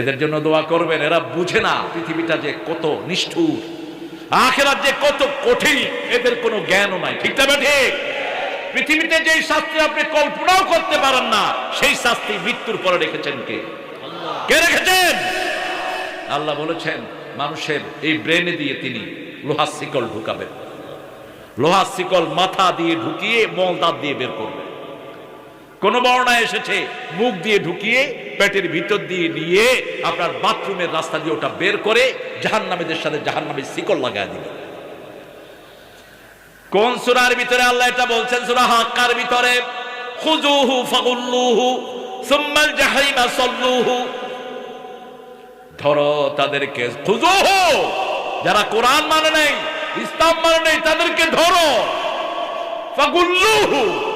এদের জন্য দোয়া করবেন। এরা বুঝে না পৃথিবীটা যে কত নিষ্ঠুর, আখেরাত যে কত কঠিন, এদের কোনো জ্ঞানও নাই। ঠিক তবে ঠিক পৃথিবীতে যেই শাস্তি আপনি কল্পনাও করতে পারেন না, সেই শাস্তি মৃত্যুর পরে রেখেছেন কে? কে রেখেছেন? আল্লাহ বলেছেন, মানুষের এই ব্রেনে দিয়ে তিনি লোহার শিকল ঢুকাবেন। লোহার শিকল মাথা দিয়ে ঢুকিয়ে মল দাঁত দিয়ে বের করবেন। কোন বর্ণায় এসেছে, মুখ দিয়ে ঢুকিয়ে, পেটের ভিতর দিয়ে নিয়ে আপনার বাথরুমের রাস্তা দিয়ে ওটা বের করে জাহান নামীদের সাথে জাহান নামের শিকল লাগায় দিবে। কোন সুরার ভিতরে আল্লাহ এটা বলছেন? সুরা হাক্কার ভিতরে? খুজুহু ফাগুল্লুহু, সুম্মাল জাহিমা সল্লুহু। ধরো তাদেরকে খুজুহু যারা কোরআন মানে নেই, ইসলাম মানে নেই, তাদেরকে ধরো। ফাগুল্লুহু।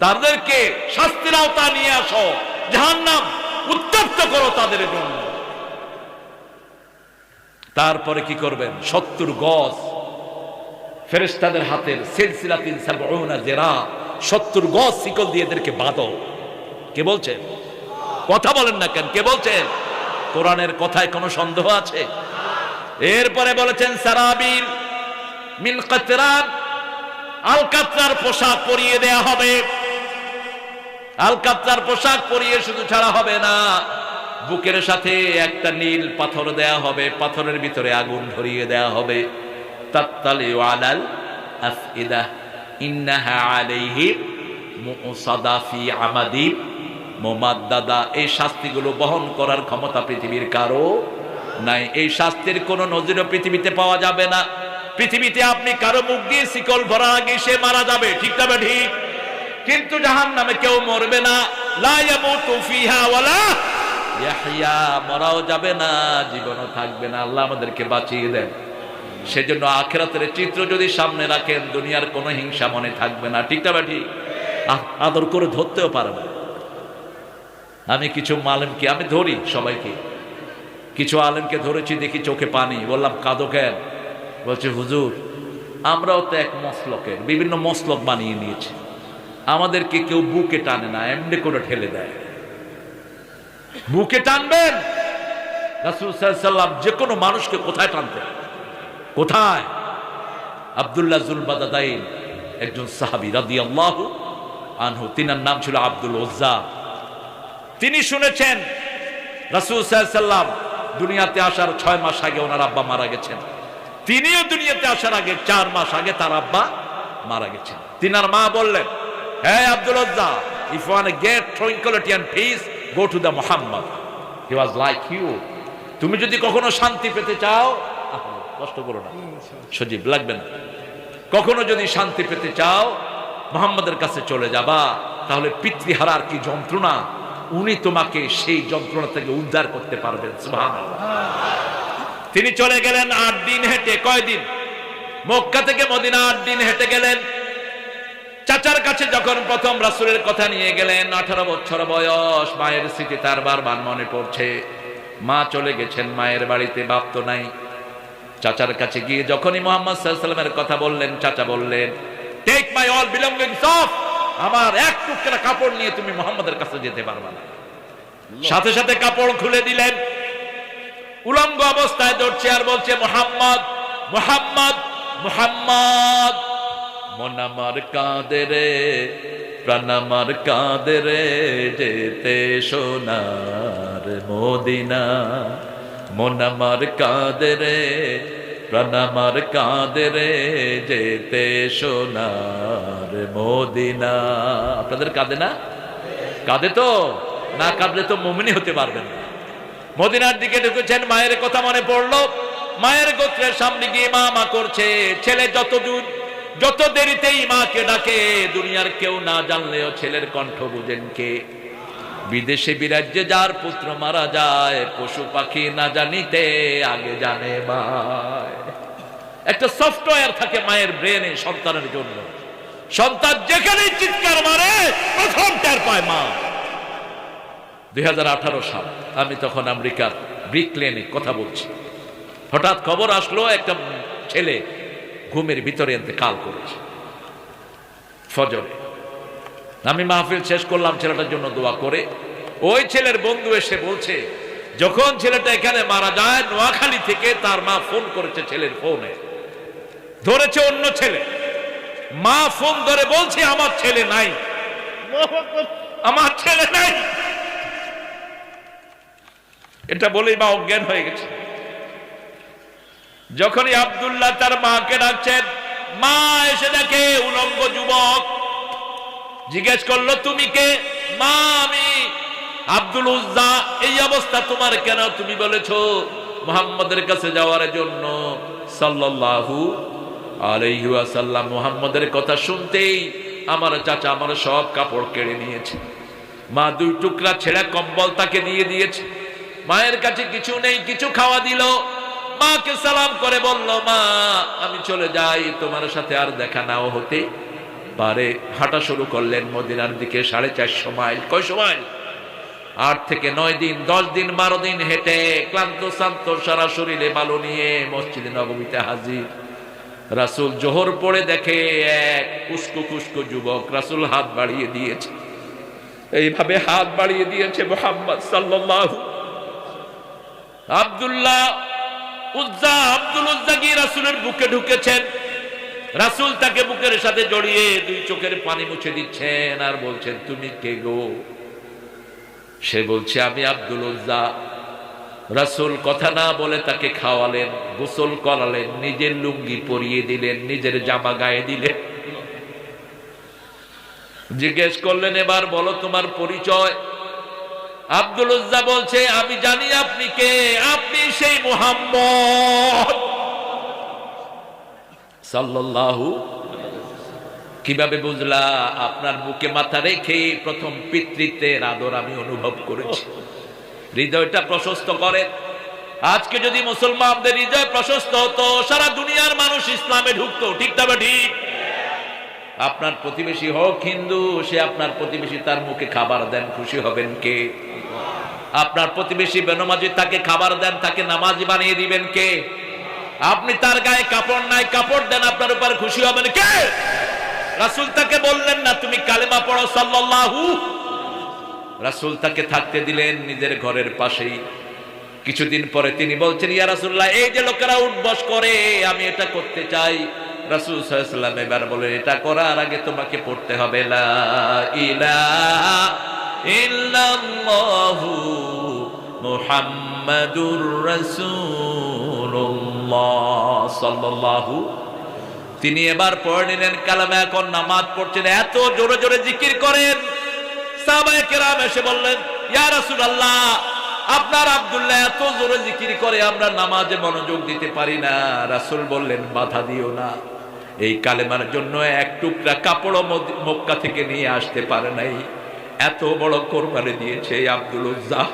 তাদেরকে শাস্তির আওতা নিয়ে আসো, জাহান্নাম উত্তপ্ত করো তাদের জন্য। তারপরে কি করবেন? সত্তর গজ ফেরেস্তাদের হাতের সিলসিলা তিন সাবউনা জেরা। সত্তর গজ শিকল দিয়ে এদেরকে বাঁধো। কে বলছেন কথা বলেন না কেন? কে বলছেন কোরআনের কথায় কোনো সন্দেহ আছে? এরপরে বলেছেন সারাবিল মিন কাতরান আলকাতরার পোশাক পরিয়ে দেয়া হবে। আলকাতরার পোশাক পরিয়ে শুধু ছাড়া হবে না, বুকের সাথে একটা নীল পাথর দেয়া হবে, পাথরের ভিতরে আগুন ধরিয়ে দেয়া হবে। তাত্তালি আলাল আফইদা, ইন্নাহা আলাইহিম মুসাদা ফি আমাদি মোমাদ্দাদা। এই শাস্তিগুলো বহন করার ক্ষমতা পৃথিবীর কারও নাই। এই শাস্তির কোনো নজিরও পৃথিবীতে পাওয়া যাবে না। পৃথিবীতে আপনি কারও মুখ দিয়ে শিকল ভরা আগে সে মারা যাবে, ঠিক তবে ঠিক? কিন্তু জাহান নামে কেউ মরবে না। মরাও যাবে না, জীবনও থাকবে না। আল্লাহ আমাদেরকে বাঁচিয়ে দেন। সেজন্য আখেরাতের চিত্র যদি সামনে রাখেন, দুনিয়ার কোনো হিংসা মনে থাকবে না, ঠিক তবে ঠিক? আদর করে ধরতেও পারবে আমি কিছু মালেমকে আমি ধরি সবাইকে। কিছু আলেমকে ধরেছি, দেখি চোখে পানি। বললাম, কাঁদো কেন? বলছে, হুজুর, আমরাও তো এক মসলকের, বিভিন্ন মসলক বানিয়ে নিয়েছি। আমাদেরকে কেউ বুকে টানে না, এমনি করে ঠেলে দেয়। বুকে টানবেন? রাসূল সাল্লাল্লাহু আলাইহি যে কোনো মানুষকে কোথায় টানতেন কোথায়? আব্দুল্লাহ জুলবাদাইন একজন সাহাবী রাদিয়াল্লাহু আনহু, তিনার নাম ছিল আব্দুল ওজ্জা তিনি শুনেছেন, রাসূল সাল্লাম দুনিয়াতে আসার ছয় মাস আগে ওনার আব্বা মারা গেছেন। তিনিও দুনিয়াতে আসার আগে, চার মাস আগে তার আব্বা মারা গেছেন। তিনার মা বললেন হ্যাঁ Abdul Uzza if you want get tranquillity and peace, go to the Muhammad. He was like you তুমি যদি কখনো শান্তি পেতে চাও কষ্ট করো না। সজীব, লাগবে না। কখনো যদি শান্তি পেতে চাও, মোহাম্মদের কাছে চলে যাবা। তাহলে পিতৃহারার কি যন্ত্রণা? উনি তোমাকে সেই যন্ত্রণা থেকে উদ্ধার করতে পারবেন, সুবহানাল্লাহ। তিনি চলে গেলেন আট দিন হেঁটে। কয়দিন মক্কা থেকে মদিনা আট দিন হেঁটে গেলেন। চাচার কাছে যখন প্রথম রাসূলের কথা নিয়ে গেলেন আঠারো বছর বয়স মায়ের স্মৃতি তার বারবার মনে পড়ছে। মা চলে গেছেন মায়ের বাড়িতে বাপ তো নাই। চাচার কাছে গিয়ে যখনই মোহাম্মদ সাল্লামের কথা বললেন চাচা বললেন take my all belongings of আমার এক টুকরা কাপড় নিয়ে তুমি মোহাম্মদের কাছে যেতে পারবা না। সাথে সাথে কাপড় খুলে দিলেন। উলঙ্গ অবস্থায় ধরছে আর বলছে, মোহাম্মদ মোহাম্মদ মোহাম্মদ। মন আমার কাঁদে রে, প্রাণ আমার কাঁদে রে, যেতে সোনার মদিনা। মন আমার কাঁদে রে, প্রাণ আমার কাঁদে রে, যেতে সোনার মদিনা। আপনাদের কাঁদে না? কাঁদে তো? না কাঁদলে তো মমিনি হতে পারবেন না। মদিনার দিকে ঢুকেছেন, মায়ের কথা মনে পড়ল। মায়ের গোত্রের সামনে গিয়ে মা মা করছে, ছেলে, যত দূর, যত দেরিতেই মাকে ডাকে, দুনিয়ার কেউ না জানলেও ছেলের কণ্ঠ বুঝেন কে? বিদেশে বিরাজ্যে যার পুত্র মারা যায়, পশু পাখি না জানিতে আগে জানে একটা সফটওয়্যার থাকে মায়ের ব্রেনে সন্তানের জন্য। সন্তান যেখানেই চিৎকার মারে, প্রথম টের পায় মা। দুই হাজার আঠারো সাল আমি তখন আমেরিকার ব্রিক লেনে কথা বলছি। হঠাৎ খবর আসলো একটা ছেলে ঘুমের ভিতরে এতে কাল করেছে। ফজরে। আমি মাহফিল শেষ করলাম ছেলেটার জন্য দোয়া করে। ওই ছেলের বন্ধু এসে বলছে যখন ছেলেটা এখানে মারা যায় নোয়াখালী থেকে তার মা ফোন করেছে ছেলের ফোনে। ধরেছে অন্য ছেলে। মা ফোন ধরে বলছে আমার ছেলে নাই। আমার ছেলে নাই এটা বলেই মা অজ্ঞান হয়ে গেছে। যখনই আব্দুল্লাহ তার মাকে ডাকছেন, মা এসে দেখে উলঙ্গ যুবক। জিজ্ঞেস করল, তুমি কে? মা, আমি আব্দুল উজ্জা। এই অবস্থা তোমার কেন তুমি বলেছ মোহাম্মদের কাছে যাওয়ার জন্য? সাল্লাল্লাহু আলাইহি ওয়াসাল্লাম মোহাম্মদের কথা শুনতেই আমার চাচা আমার সব কাপড় কেড়ে নিয়েছে। মা দুই টুকরা ছেঁড়া কম্বল তাকে দিয়ে দিয়েছে। মায়ের কাছে কিছু নেই, কিছু খাওয়া দিল। মাকে সালাম করে বলল, মা, আমি চলে যাই, তোমার সাথে আর দেখা নাও হতে পারে। হাঁটা শুরু করলেন মদিনার দিকে সাড়ে চারশো মাইল। কয়শো মাইল আট থেকে নয় দিন, দশ দিন, বারো দিন হেঁটে ক্লান্ত, শান্ত, সারা শরীরে বালু নিয়ে মসজিদে নবমীতে হাজির। রাসুল জোহর পড়ে দেখে এক কুস্কু কুস্কু যুবক রাসুল হাত বাড়িয়ে দিয়েছে। এইভাবে হাত বাড়িয়ে দিয়েছে মোহাম্মদ সাল্লাল্লাহু আব্দুল্লাহ উজ্জা আব্দুল উজ্জা গিয়ে রাসুলের বুকে ঢুকেছেন? রাসুল তাকে বুকের সাথে জড়িয়ে দুই চোখের পানি মুছে দিচ্ছেন আর বলছেন, তুমি কে গো? সে বলছে, আমি আব্দুল উজ্জা। রাসুল কথা না বলে তাকে খাওয়ালেন, গোসল করালেন, নিজের লুঙ্গি পরিয়ে দিলেন, নিজের জামা গায়ে দিলেন। জিজ্ঞেস করলেন, এবার বলো তোমার পরিচয়? আব্দুল উজ্জা বলছে, আমি জানি আপনি কে। আপনি সেই মোহাম্মদ। সাল্লাল্লাহু কীভাবে বুঝলা? আপনার বুকে মাথা রেখে প্রথম পিতৃত্বের আদর আমি অনুভব করেছি। হৃদয়টা প্রশস্ত করে। আজকে যদি মুসলমানদের হৃদয় প্রশস্ত হতো, সারা দুনিয়ার মানুষ ইসলামে ঢুকতো। ঠিক তবে ঠিক? আপনার প্রতিবেশী হোক হিন্দু, সে আপনার প্রতিবেশী তার মুখে খাবার দেন, খুশি হবেন কে? আপনার প্রতিবেশী বেনমাজি তাকে খাবার দেন, তাকে নামাজ বানিয়ে দিবেন কে? আপনি তার গায়ে কাপড় নাই, কাপড় দেন, আপনার উপর খুশি হবেন কে? রাসুল তাকে বললেন না, তুমি কালেমা পড়ো সাল্লাল্লাহু? রাসুল তাকে থাকতে দিলেন নিজের ঘরের পাশেই। কিছুদিন পরে তিনি বলছেন, ইয়া রাসুল্লাহ এই যে লোকেরা উঠবস করে, আমি এটা করতে চাই। রাসুল সাল্লাম এবার বলেন, এটা করার আগে তোমাকে পড়তে হবে, লা ইলাহা ইল্লাল্লাহু মুহাম্মাদুর রাসূলুল্লাহ। সাল্লাল্লাহু, তিনি এবার পড়ে নিলেন কালামে এখন নামাজ পড়ছেন, এত জোরে জোরে জিকির করেন। সাহাবায়ে কেরাম এসে বললেন, ইয়া রাসূলুল্লাহ, আপনার আব্দুল্লাহ এত জোরে জিকির করে আমরা নামাজে মনোযোগ দিতে পারি না। রাসূল বললেন, বাধা দিও না। এই কালেমার জন্য এক টুকরা কাপড় মক্কা থেকে নিয়ে আসতে পারে নাই। এত বড় কোরবানি দিয়েছে আব্দুল উজ্জাহ।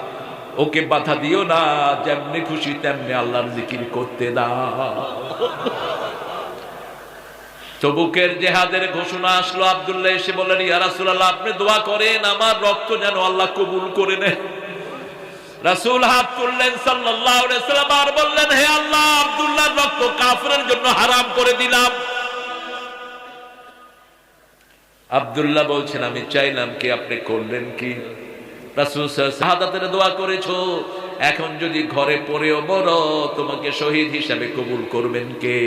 ওকে বাধা দিও না, যেমনি খুশি তেমনি আল্লাহর জিকির করতে না তবুকের জেহাদের ঘোষণা আসলো আব্দুল্লাহ, এসে বললেন, ইয়া রাসূলুল্লাহ, আপনি দোয়া করেন, আমার রক্ত যেন আল্লাহ কবুল করে নেয় রাসূল হাত তুললেন সাল্লাল্লাহু আলাইহি সাল্লাম আর বললেন, হে আল্লাহ, আব্দুল্লাহর রক্ত কাফেরের জন্য হারাম করে দিলাম। আব্দুল্লাহ বলছেন, আমি চাইলাম কি আপনি করলেন কি? শাহাদাতের দোয়া করেছ। এখন যদি ঘরে পড়েও বড় তোমাকে শহীদ হিসাবে কবুল করবেন কে?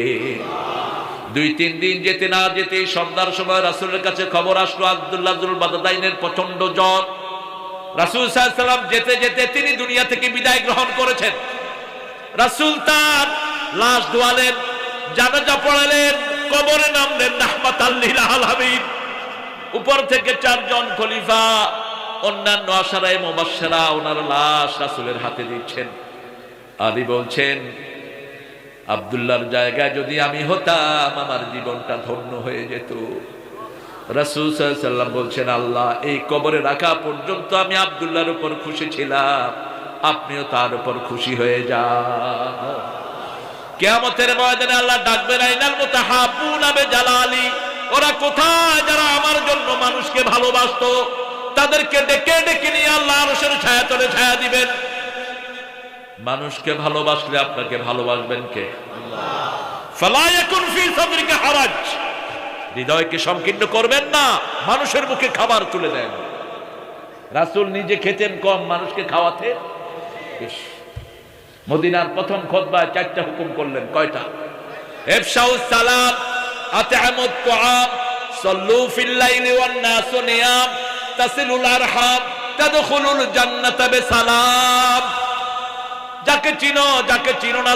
দুই, তিন দিন যেতে না যেতে সন্ধ্যার সময় রাসুলের কাছে খবর আসলো, আব্দুল্লাহ বাদাদাইনের প্রচণ্ড জ্বর। রাসুল সাল্লাম যেতে যেতে তিনি দুনিয়া থেকে বিদায় গ্রহণ করেছেন। রাসুল তার লাশ ধোয়ালেন, জানাজা পড়ালেন, কবরে নামলেন রাহমাত আলমিন। উপর থেকে চারজন খলিফা, অন্যান্য আশারায় মোবাসেরা ওনার লাশ রাসুলের হাতে দিচ্ছেন। আলী বলছেন আবদুল্লার জায়গায় যদি আমি হতাম, আমার জীবনটা ধন্য হয়ে যেত। রাসুল সাল্লাম বলছেন, আল্লাহ, এই কবরে রাখা পর্যন্ত আমি আবদুল্লার উপর খুশি ছিলাম। আপনিও তার উপর খুশি হয়ে যা কেয়ামতের ময়দানে আল্লাহ ডাকবেন, আইনাল মতো হাবু নামে জালালি ওরা কোথায়? যারা আমার জন্য মানুষকে ভালোবাসতো, তাদেরকে ডেকে ডেকে নিয়ে আল্লাহ ছায়া তলে ছায়া দিবেন। মানুষকে ভালোবাসলে আপনাকে ভালোবাসবেন কে? হৃদয়কে সংকীর্ণ করবেন না, মানুষের মুখে খাবার তুলে দেন। রাসূল নিজে খেতেন কম, মানুষকে খাওয়াতে? মদিনার প্রথম খোদবায় চারটা হুকুম করলেন, কয়টা? ইফশাউস সালাম যাকে চিনো যাকে চিনো না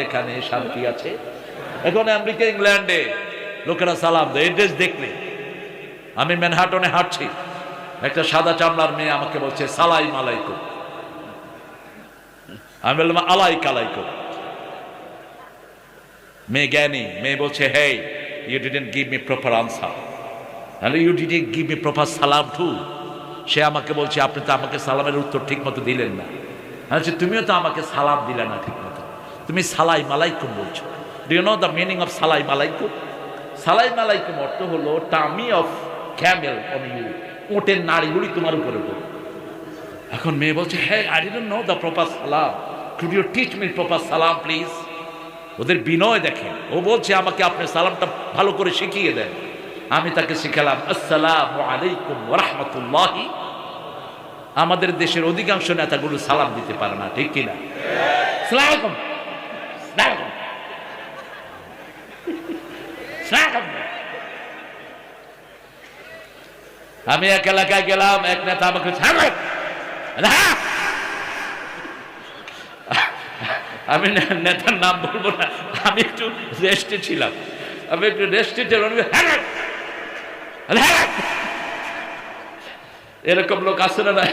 যেখানে, শান্তি আছে। এখন আমেরিকা, ইংল্যান্ডে, লোকেরা সালাম দেয় এড্রেস দেখলে। আমি ম্যানহাটনে হাঁটছি, একটা সাদা চামড়ার মেয়ে আমাকে বলছে সালাই মালাইকুম আমি বললাম আলাই কালাইকুম মেয়ে জ্ঞানী মেয়ে বলছে hey you didn't give me proper answer তাহলে you didn't give me proper সালাম টু সে আমাকে বলছে, আপনি তো আমাকে সালামের উত্তর ঠিক মতো দিলেন না। বলছি, তুমিও তো আমাকে সালাম দিলে না ঠিক মতো তুমি সালাই মালাইকুম বলছো। Do you know the meaning of সালাই মালাইকুম? সালাই মালাইকুম অর্থ হলো tummy of camel on you ওটের নাড়িগুলি তোমার উপরে পড়বে এখন মেয়ে বলছে হ্যাঁ I don't know the proper সালাম। Could you teach me proper সালাম প্লিজ ওদের বিনয় দেখেন। ও বলছে, আমাকে আপনি সালামটা ভালো করে শিখিয়ে দেন। আমি তাকে শিখালাম, আসসালামু আলাইকুম রহমতুল্লাহি। আমাদের দেশের অধিকাংশ নেতাগুলো সালাম দিতে পারে না, ঠিক কিনা। আমি এক এলাকায় গেলাম, এক নেতা আমাকে সালাম আলাইকুম। হ্যাঁ আমি নেতার নাম বলব না। আমি একটু রেস্টে ছিলাম। আমি একটু রেস্টে ছিলাম। এরকম লোক আসে না না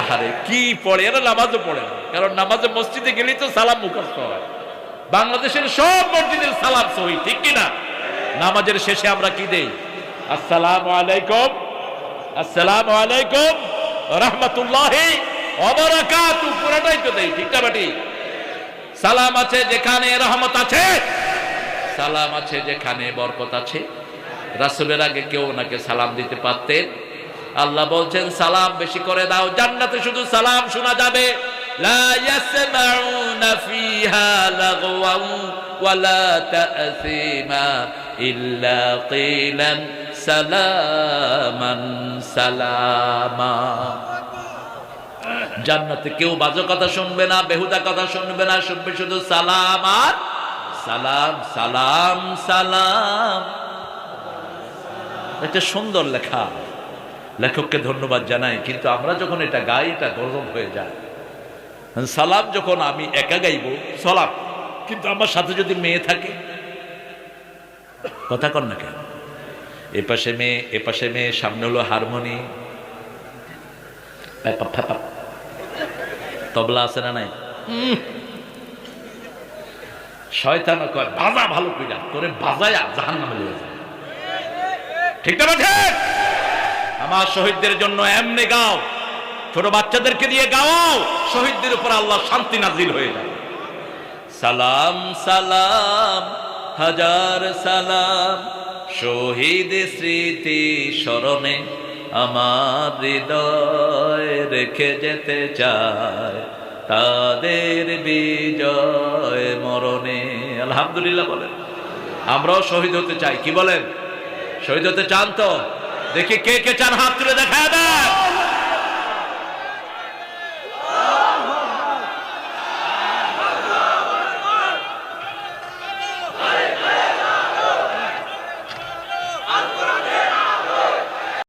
আহারে, কি পড়ে? এরা নামাজও পড়ে না। কারণ নামাজে মসজিদে গেলেই তো সালাম মুখস্থ হয়। বাংলাদেশের সব মসজিদের সালাম সহি, ঠিক কি না? নামাজের শেষে আমরা কি দেই? আসসালাম আলাইকুম। আসসালামু আলাইকুম। রহমতুল্লাহি অবরাকাতু পুরোটাই তো দেই, ঠিক না বাটি? সালাম আছে যেখানে রহমত আছে। সালাম আছে যেখানে বরকত আছে। রাসূলের আগে কেউ ওনাকে সালাম দিতে পারতেন। আল্লাহ বলছেন, সালাম বেশি করে দাও, জান্নাতে শুধু সালাম শোনা যাবে। লা ইয়াসমাউনা জান্নাতে কেউ বাজে কথা শুনবে না, বেহুদা কথা শুনবে না, শুনবে শুধু সালাম আর সালাম সালাম সালাম। একটা সুন্দর লেখা। লেখককে ধন্যবাদ জানাই, কিন্তু আমরা যখন এটা গাই, এটা গরম হয়ে যায়। সালাম যখন আমি একা গাইব, সালাম। কিন্তু আমার সাথে যদি মেয়ে থাকে, কথা কর না কেন? এ পাশে মেয়ে, এ পাশে মেয়ে, সামনে হলো হারমোনি। তবলা আছে না নাই। শয়তান কয়, বাজা ভালো কইরা, তোরে বাজায়া জাহান নামে লিয়ে যায় ঠিক না ঠিক? আমার শহীদদের জন্য এমনি গাও, ছোট বাচ্চাদেরকে দিয়ে গাও শহীদদের উপর আল্লাহ শান্তি নাজিল হয়ে যাবে। সালাম সালাম, হাজার সালাম, শহীদ স্মৃতি স্মরণে আমার হৃদয় রেখে যেতে চায়, তাদের বিজয় মরণে। আলহামদুলিল্লাহ বলেন। আমরাও শহীদ হতে চাই। কি বলেন? শহীদ হতে চান তো? দেখি কে কে চান হাত তুলে দেখা দেয়